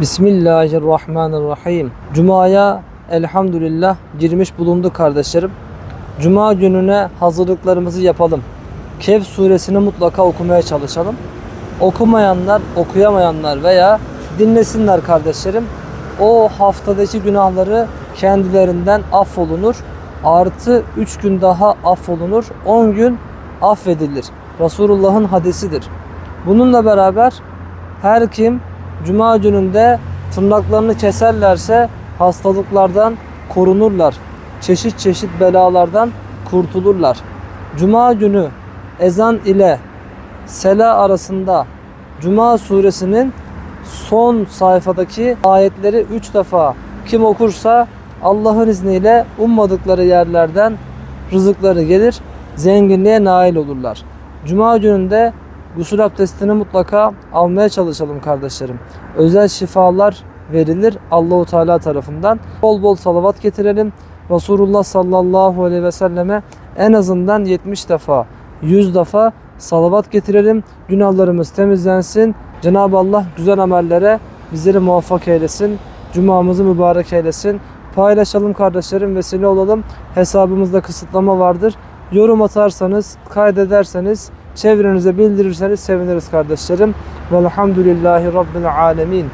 Bismillahirrahmanirrahim. Cuma'ya elhamdülillah girmiş bulundu kardeşlerim. Cuma gününe hazırlıklarımızı yapalım. Kehf suresini mutlaka okumaya çalışalım. Okumayanlar, okuyamayanlar veya dinlesinler kardeşlerim. O haftadaki günahları kendilerinden affolunur. Artı 3 gün daha affolunur. 10 gün affedilir. Resulullah'ın hadisidir. Bununla beraber her kim cuma gününde tırnaklarını keserlerse hastalıklardan korunurlar. Çeşit çeşit belalardan kurtulurlar. Cuma günü ezan ile sela arasında Cuma suresinin son sayfadaki ayetleri 3 defa kim okursa Allah'ın izniyle ummadıkları yerlerden rızıkları gelir, zenginliğe nail olurlar. Cuma gününde gusül abdestini mutlaka almaya çalışalım kardeşlerim. Özel şifalar verilir Allahu Teala tarafından. Bol bol salavat getirelim. Resulullah sallallahu aleyhi ve selleme en azından 70 defa, 100 defa salavat getirelim. Günahlarımız temizlensin. Cenab-ı Allah güzel amellere bizleri muvaffak eylesin. Cumamızı mübarek eylesin. Paylaşalım kardeşlerim, vesile olalım. Hesabımızda kısıtlama vardır. Yorum atarsanız, kaydederseniz, çevrenize bildirirseniz seviniriz kardeşlerim. Velhamdülillahi Rabbil alemin.